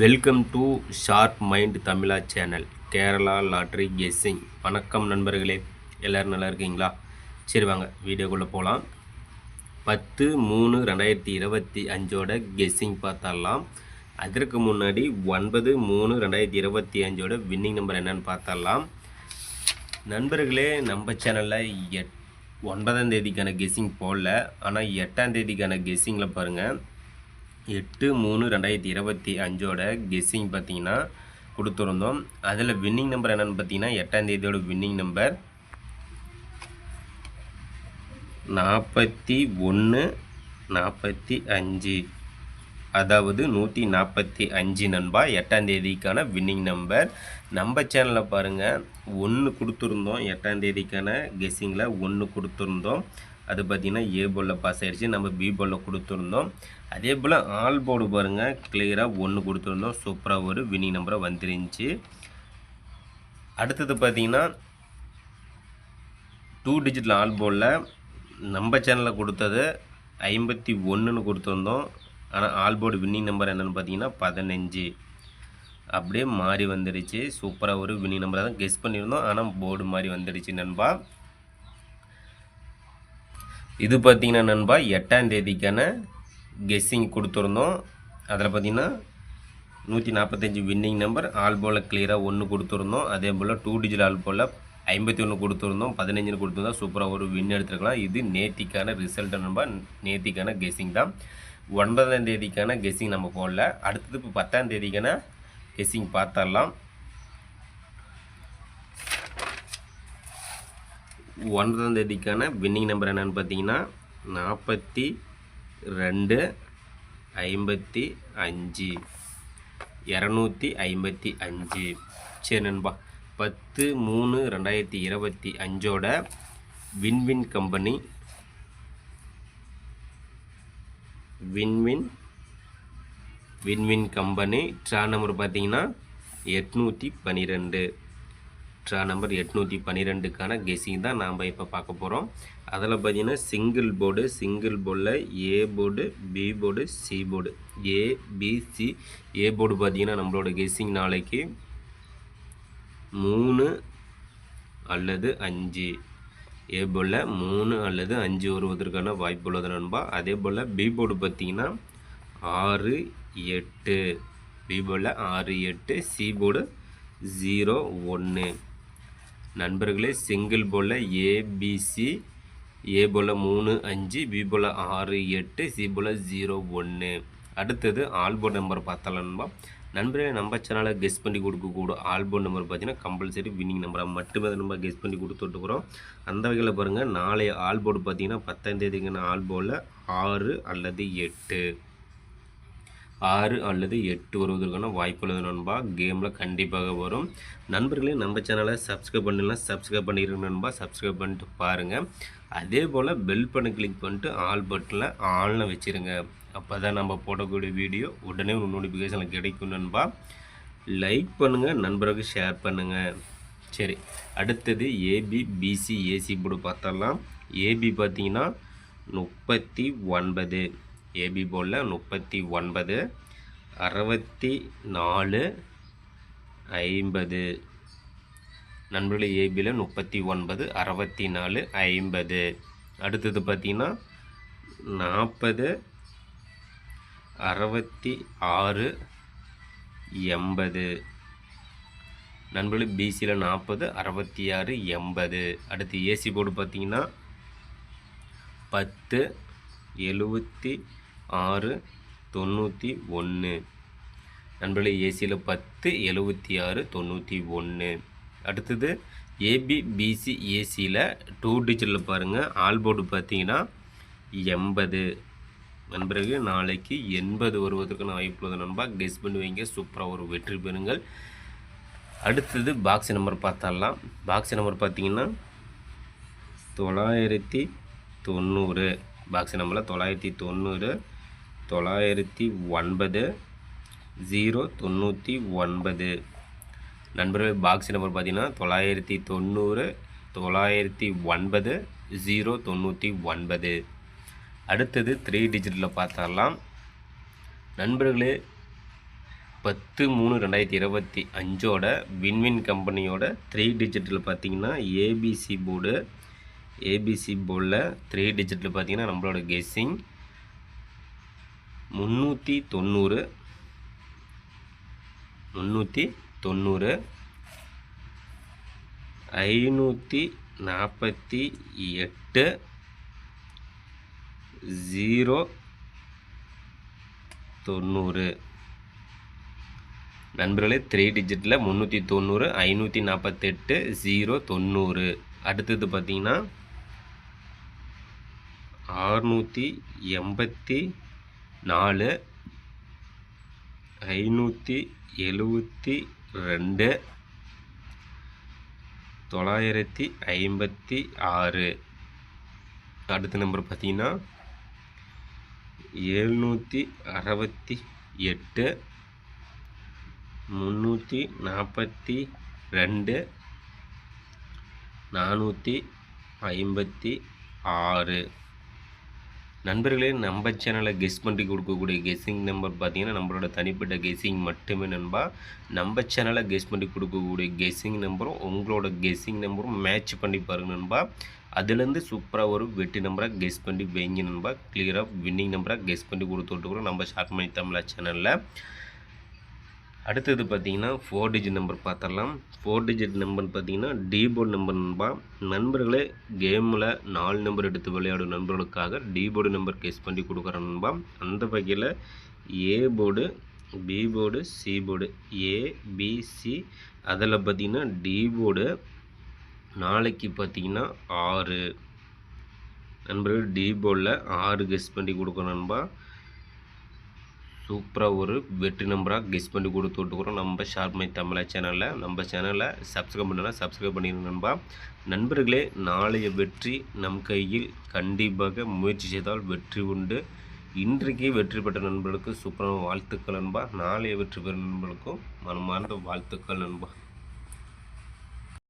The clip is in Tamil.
Welcome to sharp mind Tamizha channel. Kerala lottery guessing. வணக்கம் நண்பர்களே. எல்லோரும் நல்லா இருக்கீங்களா? சரி வாங்க வீடியோக்குள்ளே போகலாம் பத்து மூணு ரெண்டாயிரத்தி இருபத்தி அஞ்சோட கெஸ்ஸிங் பார்த்தரலாம் அதற்கு முன்னாடி ஒன்பது மூணு ரெண்டாயிரத்தி இருபத்தி அஞ்சோட வின்னிங் நம்பர் என்னன்னு பார்த்தரலாம் நண்பர்களே நம்ம சேனலில் எட் ஒன்பதாம் தேதிக்கான கெஸ்ஸிங் போடல. ஆனால் எட்டாம் தேதிக்கான கெஸ்ஸிங்கில் பாருங்கள் எட்டு மூணு ரெண்டாயிரத்தி இருபத்தி அஞ்சோட கெஸ்ஸிங் பார்த்தீங்கன்னா கொடுத்துருந்தோம். அதில் வின்னிங் நம்பர் என்னென்னு பார்த்தீங்கன்னா எட்டாந்தேதியோட வின்னிங் நம்பர் நாற்பத்தி ஒன்று நாற்பத்தி அஞ்சு. அதாவது நூற்றி நாற்பத்தி அஞ்சு நண்பா எட்டாந்தேதிக்கான வின்னிங் நம்பர் நம்ம சேனலில் பாருங்கள் ஒன்று கொடுத்துருந்தோம். எட்டாந்தேதிக்கான கெஸ்ஸிங்கில் ஒன்று கொடுத்துருந்தோம். அது பார்த்திங்கன்னா ஏ போலில் பாஸ் ஆயிடுச்சு. நம்ம பி போலில் கொடுத்துருந்தோம். அதே போல் ஆல் போர்டு பாருங்கள் கிளியராக ஒன்று கொடுத்துருந்தோம். சூப்பராக ஒரு வினி நம்பரை வந்துருந்துச்சு. அடுத்தது பார்த்திங்கன்னா டூ டிஜிட்டல் ஆல் போர்டில் நம்ம சேனலில் கொடுத்தது ஐம்பத்தி ஒன்றுன்னு கொடுத்துருந்தோம். ஆனால் ஆல் போர்டு வின்னிங் நம்பர் என்னென்னு பார்த்தீங்கன்னா பதினஞ்சு. அப்படியே மாறி வந்துடுச்சு. சூப்பராக ஒரு வின்னிங் நம்பரை தான் கெஸ் பண்ணியிருந்தோம். ஆனால் போர்டு மாதிரி வந்துடுச்சு நண்பா. இது பார்த்தீங்கன்னா நண்பா எட்டாம் தேதிக்கான கெஸ்ஸிங் கொடுத்துருந்தோம். அதில் பார்த்தீங்கன்னா நூற்றி நாற்பத்தஞ்சு வின்னிங் நம்பர் ஆல் போல் கிளியராக ஒன்று கொடுத்துருந்தோம். அதே போல் டூ டிஜிட் ஆல் போல் ஐம்பத்தி ஒன்று கொடுத்துருந்தோம். பதினஞ்சுன்னு கொடுத்துருந்தோம் சூப்பராக ஒரு வின் எடுத்துருக்கலாம். இது நேத்திக்கான ரிசல்ட் நம்ப நேத்திக்கான கெஸ்ஸிங் தான். ஒன்பதாம் தேதிக்கான கெஸ்ஸிங் நம்ம போடல. அடுத்தது இப்போ பத்தாம் தேதிக்கான கெஸ்ஸிங் பார்த்தரலாம் ஒன்பதாம் தேதிக்கான வின்னிங் நம்பர் என்னென்னு பார்த்தீங்கன்னா நாற்பத்தி ரெண்டு ஐம்பத்தி அஞ்சு இரநூத்தி ஐம்பத்தி அஞ்சு. சரி நண்பா பத்து மூணு ரெண்டாயிரத்தி இருபத்தி அஞ்சோட win win company win win win win company draw number பார்த்தீங்கன்னா எட்நூற்றி பன்னிரெண்டு ட்ரா நம்பர் எட்நூற்றி பன்னிரெண்டுக்கான கெஸிங் தான் நாம் இப்போ பார்க்க போகிறோம் அதில் பார்த்தீங்கன்னா சிங்கிள் போர்டு சிங்கிள் போர்டில் A board B board C board A BC A board பார்த்தீங்கன்னா நம்மளோட கெஸ்ஸிங் நாளைக்கு மூணு அல்லது அஞ்சு. ஏ போல் மூணு அல்லது அஞ்சு வருவதற்கான வாய்ப்பு உள்ளது நண்பா. அதே போல் பி போர்டு பார்த்தீங்கன்னா ஆறு எட்டு. பி போல் ஆறு எட்டு. சி போர்டு ஜீரோ ஒன்று நண்பர்களே சிங்கிள் போல் ஏபிசி ஏ போல் மூணு அஞ்சு பி போல் ஆறு எட்டு சி போல் ஜீரோ ஒன்று அடுத்தது ஆல்போர்ட் நம்பர் பார்த்தலாம்பா நண்பர்களே நம்ம சேனலை கெஸ் பண்ணி கொடுக்கக்கூட ஆல்போர்ட் நம்பர் பார்த்தீங்கன்னா கம்பல்சரி வின்னிங் நம்பராக மட்டுமே நம்ம கெஸ் பண்ணி கொடுத்துட்டுருக்குறோம் அந்த வகையில் பாருங்கள் நாளைய ஆல்போர்டு பார்த்தீங்கன்னா பத்தாம் ஆல்போவில் ஆறு அல்லது எட்டு. ஆறு அல்லது எட்டு வருவதற்கான வாய்ப்புள்ளது நண்பா. கேமில் கண்டிப்பாக வரும். நண்பர்களே நம்ம சேனலை சப்ஸ்கிரைப் பண்ணலாம் சப்ஸ்கிரைப் பண்ணிடுங்க நண்பா. சப்ஸ்கிரைப் பண்ணிட்டு பாருங்கள் அதே போல் பெல் பண்ணி கிளிக் பண்ணிட்டு ஆல் பட்டனில் ஆள்னு வச்சுருங்க. அப்போ தான் நம்ம போடக்கூடிய வீடியோ உடனே ஒரு நோட்டிஃபிகேஷனில் கிடைக்கும் நண்பா. லைக் பண்ணுங்கள் நண்பருக்கு ஷேர் பண்ணுங்கள் சரி அடுத்தது ஏபி பிசி ஏசி போர்டு பார்த்தாலாம் ஏபி பார்த்தீங்கன்னா முப்பத்தி ஒன்பது. ஏபி போலில் முப்பத்தி ஒன்பது அறுபத்தி நாலு ஐம்பது. நண்பர்களே ஏபியில் முப்பத்தி ஒன்பது அறுபத்தி நாலு ஐம்பது. அடுத்தது பார்த்திங்கன்னா நாற்பது அறுபத்தி ஆறு எண்பது. நண்பர்களே பிசியில் நாற்பது அறுபத்தி ஆறு எண்பது. அடுத்து ஏசி போர்டு பார்த்திங்கன்னா பத்து எழுபத்தி ஆறு தொண்ணூற்றி ஒன்று. நண்பர்களே ஏசியில் பத்து எழுபத்தி ஆறு தொண்ணூற்றி ஒன்று. அடுத்தது ஏபிபிசி ஏசியில் டூ டிஜிட்டில் பாருங்கள் ஆல்போர்டு பார்த்தீங்கன்னா எண்பது. நண்பர்கள் நாளைக்கு எண்பது வருவதற்கான வாய்ப்புள்ளது நண்பா. கெஸ் பண்ணி வைங்க. சூப்பராக ஒரு வெற்றி பெறுங்கள். அடுத்தது பாக்ஸ் நம்பர் பார்த்தாலாம் பாக்ஸ் நம்பர் பார்த்தீங்கன்னா தொள்ளாயிரத்தி தொண்ணூறு. பாக்ஸ் நம்பரில் தொள்ளாயிரத்தி தொண்ணூறு. தொள்ளாயிரத்தி ஒன்பது ஜீரோ தொண்ணூற்றி ஒன்பது. நண்பர்கள் பாக்ஸ் நம்பர் பார்த்தீங்கன்னா தொள்ளாயிரத்தி தொண்ணூறு தொள்ளாயிரத்தி ஒன்பது ஜீரோ தொண்ணூற்றி ஒன்பது. அடுத்தது த்ரீ டிஜிட்டில் பார்த்தரலாம் நண்பர்களே பத்து மூணு ரெண்டாயிரத்தி இருபத்தி அஞ்சோட வின்வின் கம்பெனியோட த்ரீ டிஜிட்டில் பார்த்தீங்கன்னா ஏபிசி போர்டு ஏபிசி போர்டில் த்ரீ டிஜிட்டில் பார்த்தீங்கன்னா நம்மளோட கெஸ்ஸிங் முந்நூற்றி தொண்ணூறு. முந்நூற்றி தொண்ணூறு. ஐநூற்றி நாற்பத்தி எட்டு. ஜீரோ தொண்ணூறு. நண்பர்களே த்ரீ டிஜிட்டில் முந்நூற்றி தொண்ணூறு ஐநூற்றி நாற்பத்தெட்டு ஜீரோ தொண்ணூறு. அடுத்தது பார்த்திங்கன்னா ஆறுநூற்றி எண்பத்தி நாலு ஐநூற்றி எழுபத்தி ரெண்டு தொள்ளாயிரத்தி ஐம்பத்தி ஆறு. அடுத்த நம்பர் பார்த்தீங்கன்னா எழுநூற்றி அறுபத்தி எட்டு முந்நூற்றி நாற்பத்தி ரெண்டு நானூற்றி ஐம்பத்தி ஆறு. நண்பர்களே நம்ம சேனலை கெஸ் பண்ணி கொடுக்கக்கூடிய கெஸ்ஸிங் நம்பர் பார்த்தீங்கன்னா நம்மளோட தனிப்பட்ட கெஸ்ஸிங் மட்டுமே நண்பா. நம்ம சேனலை கெஸ் பண்ணி கொடுக்கக்கூடிய கெஸ்ஸிங் நம்பரும் உங்களோட கெஸ்ஸிங் நம்பரும் மேட்ச் பண்ணி பாருங்க நண்பா. அதுலேருந்து சூப்பராக ஒரு வெட்டி நம்பராக கெஸ் பண்ணி வைங்க நண்பா. கிளியராக வின்னிங் நம்பராக கெஸ் பண்ணி கொடுத்துட்ருக்குறோம் நம்ம ஷார்ட் மணி தமிழா சேனலில் அடுத்தது பார்த்தீங்கன்னா ஃபோர் டிஜிட் நம்பர் பார்த்துடலாம். ஃபோர் டிஜிட் நம்பர் பார்த்தீங்கன்னா டீபோர்டு நம்பர் நண்பா. நண்பர்களே கேமில் நாலு நம்பர் எடுத்து விளையாடும் நண்பர்களுக்காக டீபோர்டு நம்பர் கேஸ் பண்ணி கொடுக்குற நண்பா. அந்த வகையில் A board B board C board ABC அதில் பார்த்தீங்கன்னா டி போர்டு நாளைக்கு பார்த்தீங்கன்னா ஆறு. நண்பர்கள் டி போர்டில் ஆறு கெஸ் பண்ணி கொடுக்கணும் நண்பா. சூப்பராக ஒரு வெற்றி நம்பராக கெஸ் பண்ணி கொடுத்து விட்டுக்கிறோம். நம்ம ஷார்ப் மை தமிழா சேனலில் நம்ம சேனலை சப்ஸ்கிரைப் பண்ணலாம் சப்ஸ்கிரைப் பண்ணிடுங்க நண்பா. நண்பர்களே நாளைய வெற்றி நம் கையில் கண்டிப்பாக முயற்சி செய்தால் வெற்றி உண்டு. இன்றைக்கே வெற்றி பெற்ற நண்பர்களுக்கு சூப்பரான வாழ்த்துக்கள் நண்பா. நாளைய வெற்றி பெறும் நண்பர்களுக்கும் மனமார்ந்த வாழ்த்துக்கள் நண்பா.